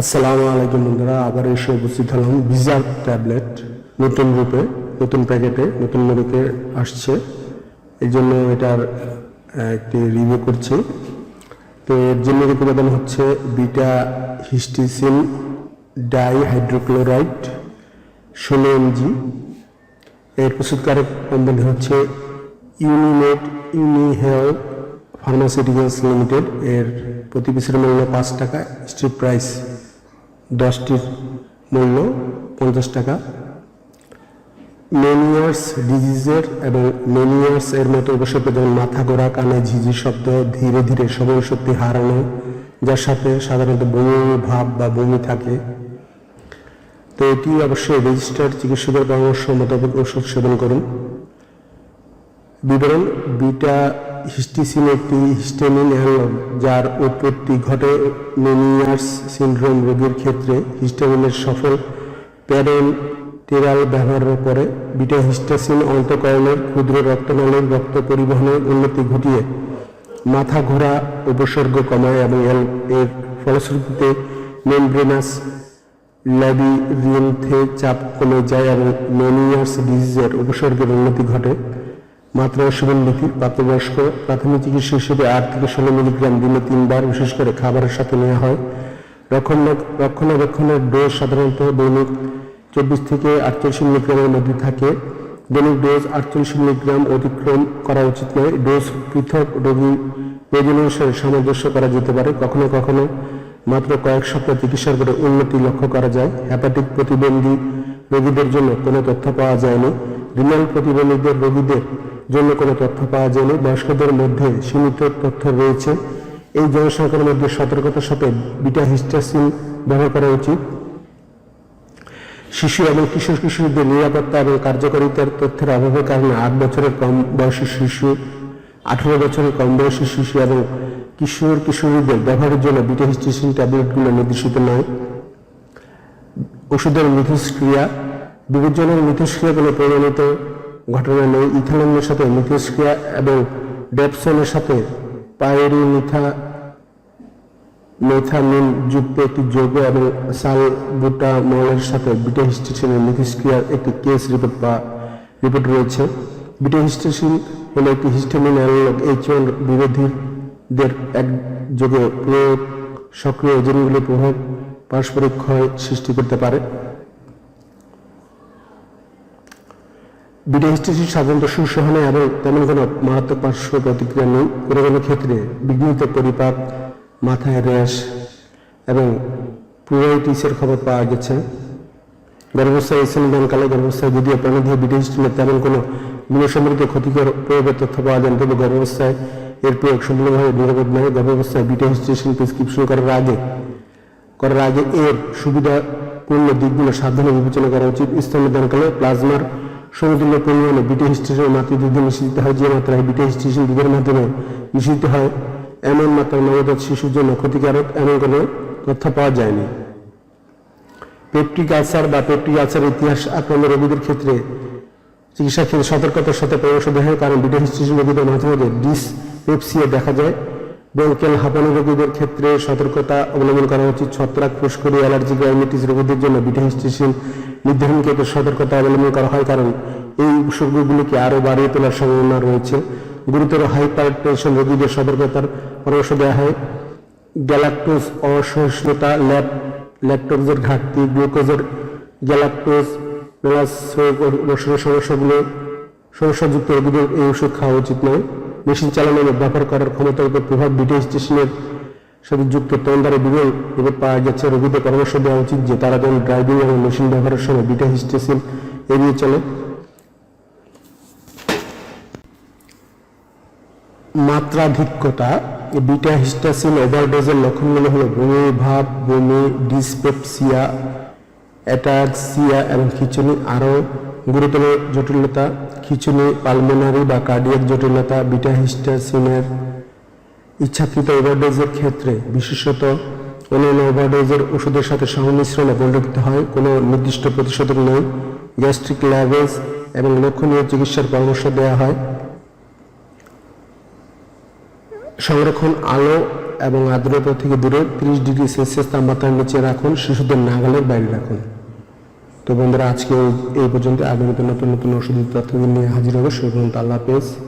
আসসালামু আলাইকুম বন্ধুরা আবার এসে উপস্থিত হলাম ভিজার ট্যাবলেট নতুন রূপে, নতুন প্যাকেটে নতুন মেরুকে আসছে। এই জন্য এটার একটি রিভিউ করছি। তো এর জন্য উপাদান হচ্ছে বিটা হিস্টিসিন ডাই হাইড্রোক্লোরাইড ষোলো এমজি এর প্রস্তুতকারক কোম্পানি হচ্ছে ইউনিমেড ইউনিহেল ফার্মাসিউটিক্যালস লিমিটেড এর প্রতি পিসের মূল্য পাঁচ টাকা স্ট্রিট প্রাইস দশটির মূল্য পঞ্চাশ টাকা। মেনিয়ার্স ডিজিজের এবং মেনিয়ার্স এর মতো উপসর্গ যেমন মাথা ঘোরা, কানে ঝিঝি শব্দ, ধীরে ধীরে সময় শক্তি হারানো, যার সাথে সাধারণত বমি ভাব বা বমি থাকে। তো এটি অবশ্যই রেজিস্টার্ড চিকিৎসকের পরামর্শ মোতাবেক ওষুধ সেবন করুন। বিবরণ বিটা হিস্টিসিন একটি হিস্টামিন অ্যানালগ যার উৎপত্তি ঘটে মেনিয়ার্স সিন্ড্রোম রোগীর ক্ষেত্রে। হিস্টামিনের সফল প্যারেন্টেরাল ব্যবহারের পরে বিটা হিস্টাসিন অন্তকরণের ক্ষুদ্র রক্তনালীর রক্ত পরিবহনের উন্নতি ঘটিয়ে মাথা ঘোরা, উপসর্গ কমায় এবং এর- ফলশ্রুতিতে মেমব্রেনাস ল্যাবিরিয়েন্থে চাপ কমে যায় এবং মেনিয়ার্স ডিজিজের উপসর্গের উন্নতি ঘটে। মাত্রা সেবন নীতি প্রাপ্তবয়স্ক, প্রাথমিক চিকিৎসা হিসেবে আট থেকে ষোলো মিলিগ্রাম দিনে তিনবার বিশেষ করে খাবারের সাথে নেওয়া হয়। রক্ষণ- রক্ষণাবেক্ষণের ডোজ সাধারণত দৈনিক চব্বিশ থেকে আটচল্লিশ মিলিগ্রামের মধ্যে থাকে। দৈনিক ডোজ আটচল্লিশ মিলিগ্রাম অতিক্রম করা উচিত নয়। ডোজ পৃথক রোগী প্রয়োজন অনুসারে সামঞ্জস্য করা যেতে পারে। কখনো কখনো মাত্র কয়েক সপ্তাহ চিকিৎসার করে উন্নতি লক্ষ্য করা যায়। হ্যাপাটিক প্রতিবন্ধী রোগীদের জন্য কোনো তথ্য পাওয়া যায়নি। রিনাল প্রতিবন্ধীদের রোগীদের জন্য কোনো তথ্য পাওয়া যায়নি। বয়স্কদের মধ্যে সীমিত তথ্য রয়েছে। এই জনসংখ্যার মধ্যে সতর্কতার সাথে বিটা হিস্টাসিন ব্যবহার করা উচিত। শিশু এবং কিশোর কিশোরীদের নিরাপত্তা এবং কার্যকারিতার তথ্যের অভাবের কারণে আট বছরের কম বয়সী শিশু, আঠারো বছরের কম বয়সী শিশু এবং কিশোর কিশোরীদের ব্যবহারের জন্য বিটা হিস্টিসিন ট্যাবলেটগুলো নির্দেশিত নয়। ওষুধের মিথস্ক্রিয়া বিপজ্জনক মিথস্ক্রিয়া কোনো প্রমাণিত ঘটনা নেই ইথানলের সাথে মিথস্ক্রিয়া এবং ডেপসনের সাথে পায়েরি মিথা মেথামিন যুক্ত একটি যৌগ এবং সালবুটামলের সাথে বিটা হিস্টিসিনের মিথস্ক্রিয়ার একটি কেস রিপোর্ট বা রিপোর্ট রয়েছে। বিটা হিস্টিসিন হলো একটি হিস্টামিন অ্যানালগ এইচ ওয়ান বিরোধীদের একযোগে প্রয়োগ সক্রিয় এজেন্টগুলির প্রভাব পারস্পরিক ক্ষয় সৃষ্টি করতে পারে। বিটা হিস্টিসিন সাধারণত সুসহনে এবং তেমন কোনো মারাত্মক পার্শ্ব প্রতিক্রিয়া নেই। কোনো কোনো ক্ষেত্রে বিঘ্নিত পরিপাক, মাথায় র্যাশ এবং প্লুরাইটিসের খবর পাওয়া গেছে। গর্ভাবস্থায় স্তনদানকালে গর্ভাবস্থায় যদিও প্রাণীদেহে বিটা হিস্টিনের তেমন কোনো গুণসম্মৃদ্ধ ক্ষতিকর প্রয়োগের তথ্য পাওয়া যায় তবে গর্ভাবস্থায় এর প্রয়োগ সম্পূর্ণভাবে নিরাপদ নয়। গর্ভাবস্থায় বিটা প্রেসক্রিপশন করার আগে করার আগে এর সুবিধাপূর্ণ দিকগুলো সাবধানে বিবেচনা করা উচিত। স্তনদানকালে প্লাজমার সমতুল্য পরিমাণে বিটা হিস্ট্রিসের মাতৃ দুধে মিশ্রিত হয়, যে মাত্রায় বিটা হিস্ট্রিসিন দুধের মাধ্যমে মিশ্রিত হয়, এমন মাত্রায় নবজাত শিশুর জন্য ক্ষতিকারক এমন কোনো তথ্য পাওয়া যায়নি। পেপটিক আলসার বা পেপটিক আলসার ইতিহাস আক্রান্ত রোগীদের ক্ষেত্রে চিকিৎসা ক্ষেত্রে সতর্কতার সাথে পরামর্শ দেওয়া হয় কারণ বিটা হিস্ট্রিসিন রোগীদের মাঝে মাঝে ডিসপেপসিয়া দেখা যায় ব্রঙ্কেল হাঁপানি রোগীদের ক্ষেত্রে সতর্কতা অবলম্বন করা উচিত। ছত্রাক ফুসকুড়ি অ্যালার্জি গ্রাইমিটিস রোগীদের জন্য বিটা হিস্ট্রিসিন নির্ধারণ ক্ষেত্রে সতর্কতা অবলম্বন করা হয়, কারণ এই উপসর্গগুলিকে আরও বাড়িয়ে তোলার সম্ভাবনা রয়েছে। গুরুতর হাইপার টেনশন রোগীদের সতর্কতার পরামর্শ দেওয়া হয়। গ্যালাক্টোজ অসহিষ্ণুতা ল্যাপ ল্যাকটোজের ঘাটতি, গ্লুকোজের গ্যালাক্টোজ সমস্যাগুলো, সমস্যাযুক্ত রোগীদের এই ওষুধ খাওয়া উচিত নয়। মেশিন চালানো ব্যবহার করার ক্ষমতার উপর প্রভাব বিটা স্টেশনের সাথে যুক্ত তন্দারে বিরল রিপোর্ট পাওয়া গেছে রোগীদের পরামর্শ দেওয়া উচিত যে তারা যেন ড্রাইভিং এবং মেশিন ব্যবহারের সময় বিটা স্টেশন এড়িয়ে চলে। মাত্রাধিক্যতা, বিটা হিস্টাসিন ওভারডোজের লক্ষণগুলো হলো বমি, ভাব, বমি, ডিসপেপসিয়া, অ্যাটাক্সিয়া এবং খিচুনি। আরও গুরুতর জটিলতা, খিচুনি, পালমোনারি বা কার্ডিয়াক জটিলতা, বিটা হিস্টাসিনের ইচ্ছাকৃত ওভারডোজের ক্ষেত্রে, বিশেষত অন্যান্য ওভারডোজের ওষুধের সাথে সংমিশ্রণে পরিলক্ষিত হয়, কোনো নির্দিষ্ট প্রতিষেধক নেই। গ্যাস্ট্রিক ল্যাভেজ এবং লক্ষণীয় চিকিৎসার পরামর্শ দেওয়া হয়। সংরক্ষণ আলো এবং আর্দ্রতা থেকে দূরে তিরিশ ডিগ্রি সেলসিয়াস তাপমাত্রার নিচে রাখুন, শিশুদের নাগালের বাইরে রাখুন। তো বন্ধুরা, আজকে এই- পর্যন্ত। আগামীতে নতুন নতুন ওষুধের তথ্য নিয়ে হাজির হবে। সে আল্লাহ হাফেজ।